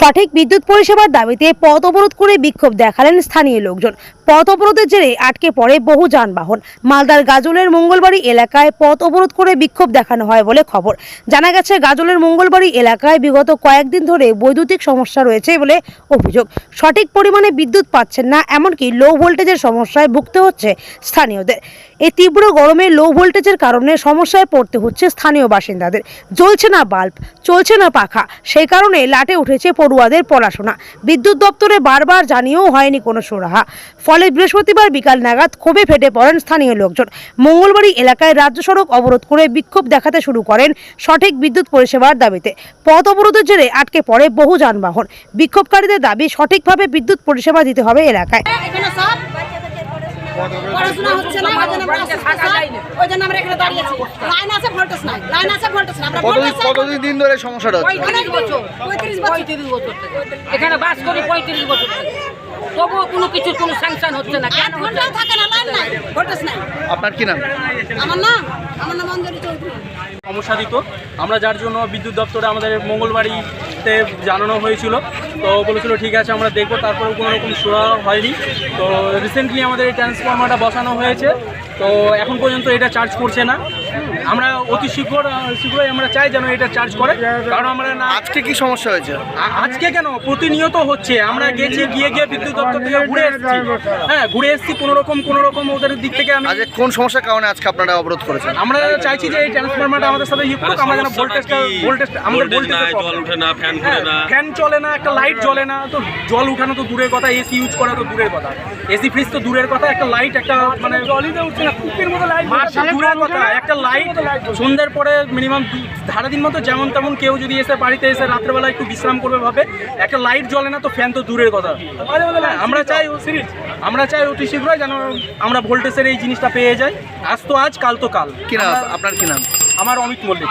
সঠিক বিদ্যুৎ পরিষেবার দাবিতে পথ অবরোধ করে বিক্ষোভ দেখালেন স্থানীয় লোকজন। পথ অবরোধের জেরে আটকে পড়ে বহু যানবাহন। মালদার গাজলের মঙ্গলবাড়ি এলাকায় পথ অবরোধ করে বিক্ষোভ দেখানো হয় বলে খবর। জানা গেছে, গাজলের মঙ্গলবাড়ি এলাকায় বিগত কয়েকদিন ধরে বৈদ্যুতিক সমস্যা রয়েছে বলে অভিযোগ। সঠিক পরিমাণে বিদ্যুৎ পাচ্ছেন না, এমনকি লো ভোল্টেজের সমস্যায় ভুগতে হচ্ছে স্থানীয়দের। এই তীব্র গরমে লো ভোল্টেজের কারণে সমস্যায় পড়তে হচ্ছে স্থানীয় বাসিন্দাদের। জ্বলছে না বাল্ব, চলছে না পাখা, সেই কারণে লাটে উঠেছে পড়ুয়াদের পড়াশোনা। বিদ্যুৎ দপ্তরে বারবার জানিয়েও হয়নি কোনো সুরাহা। ফলে বৃহস্পতিবার বিকাল নাগাদ ক্ষোভে ফেটে পড়েন স্থানীয় লোকজন। মঙ্গলবাড়ি এলাকায় রাজ্য সড়ক অবরোধ করে বিক্ষোভ দেখাতে শুরু করেন সঠিক বিদ্যুৎ পরিষেবার দাবিতে। পথ অবরোধের জেরে আটকে পড়ে বহু যানবাহন। বিক্ষোভকারীদের দাবি, সঠিকভাবে বিদ্যুৎ পরিষেবা দিতে হবে এলাকায়। পড়াশোনা হচ্ছে না ওই জন্য আমরা অসুস্থ সব। ওই জন্য আমরা এখানে দাঁড়িয়েছি লাইন আছে ভোল্টেজ নাই। লাইন আছে ভোল্টেজ নাই। আমরা ভোল্টেজ কতদিন দিন ধরে সমস্যাটা হচ্ছে? অনেক বছর। পঁয়ত্রিশ বছর। পঁয়ত্রিশ বছর থেকে। এখানে বাস করি পঁয়ত্রিশ বছর তবুও কোনো কিছু কোনো স্যাংশন হচ্ছে না। কেন ঘন্টাও থাকে না লাইন নাই ভোল্টেজ নাই। আপনার কি নাম? আমার নাম আমার নাম অঞ্জলি চৌধুরী। সমস্যা দিত। আমরা যার জন্য বিদ্যুৎ দপ্তরে আমাদের মঙ্গলবাড়িতে জানানো হয়েছিল। তো বলেছিল ঠিক আছে আমরা দেখব। তারপরে কোনো রকম শোয়া হয়নি। তো রিসেন্টলি আমাদের এই ট্রান্সফর্মারটা বসানো হয়েছে। তো এখন পর্যন্ত এটা চার্জ করছে না। আমরা অতি শীঘ্র শীঘ্রই আমরা চাই যেন এটা চার্জ করে। কারণ আমরা না আজকে কি সমস্যা হয়েছে? আজকে কেন? প্রতিনিয়ত হচ্ছে। আমরা গেছি গিয়ে গিয়ে বিদ্যুৎ দপ্তর থেকে ঘুরে এসেছি। হ্যাঁ ঘুরে এসেছি কোনো রকম কোনো রকম ওদের দিক থেকে আমি আজকে কোন সমস্যার কারণে আজকে আপনারা অবরোধ করেছেন? আমরা চাইছি যে এই ট্রান্সফর্মারটা আমাদের সাথে ইয়ে করুক। আমরা যেন ভোল্টেজটা ভোল্টেজ আমাদের ভোল্টেজ জল ওঠে না ফ্যান ফ্যান চলে না একটা লাইট জ্বলে না। তো জল উঠানো তো দূরের কথা এসি ইউজ করা তো দূরের কথা। এসি ফ্রিজ তো দূরের কথা একটা লাইট একটা মানে জলই তো উঠছে না কুপির মতো লাইট দূরের কথা। একটা লাইট সন্ধ্যের পরে মিনিমাম সারা দিন মতো যেমন তেমন কেউ যদি এসে বাড়িতে এসে রাত্রেবেলা একটু বিশ্রাম করবে ভাবে একটা লাইট জ্বলে না তো ফ্যান তো দূরের কথা। হ্যাঁ, আমরা চাই সিরিজ আমরা চাই অতি শীঘ্রই যেন আমরা ভোল্টেজের এই জিনিসটা পেয়ে যাই। আজ তো আজ কাল তো কাল। কি নাম? আপনার কি নাম? আমার অমিত মল্লিক।